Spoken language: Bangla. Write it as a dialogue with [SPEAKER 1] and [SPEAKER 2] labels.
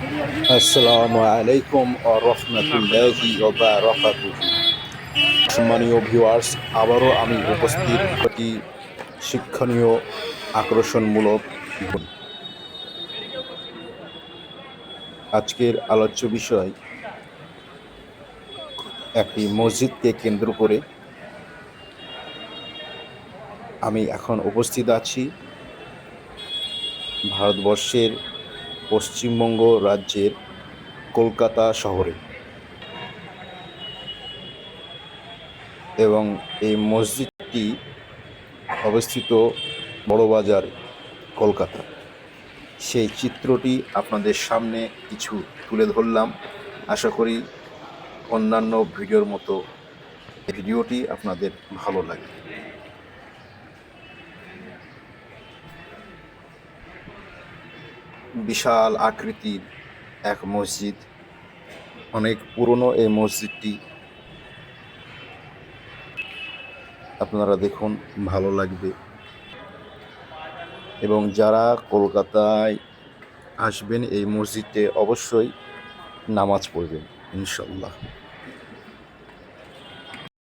[SPEAKER 1] আসসালামু আলাইকুম ও রহমতুল্লাহি সম্মানীয় ভিউয়ার্স আবারও আমি উপস্থিত একটি শিক্ষণীয় আকর্ষণমূলক। আজকের আলোচ্য বিষয়, একটি মসজিদকে কেন্দ্র করে আমি এখন উপস্থিত আছি ভারতবর্ষের পশ্চিমবঙ্গ রাজ্যের কলকাতা শহরে। এবং এই মসজিদটি অবস্থিত বড়বাজার, কলকাতা। সেই চিত্রটি আপনাদের সামনে কিছু তুলে ধরলাম। আশা করি অন্যান্য ভিডিওর মতো ভিডিওটি আপনাদের ভালো লাগে বিশাল আকৃতির এক মসজিদ। অনেক পুরনো এই মসজিদটি। আপনারা দেখুন, ভালো লাগবে। এবং যারা কলকাতায় আসবেন এই মসজিদে অবশ্যই নামাজ পড়বেন ইনশাল্লাহ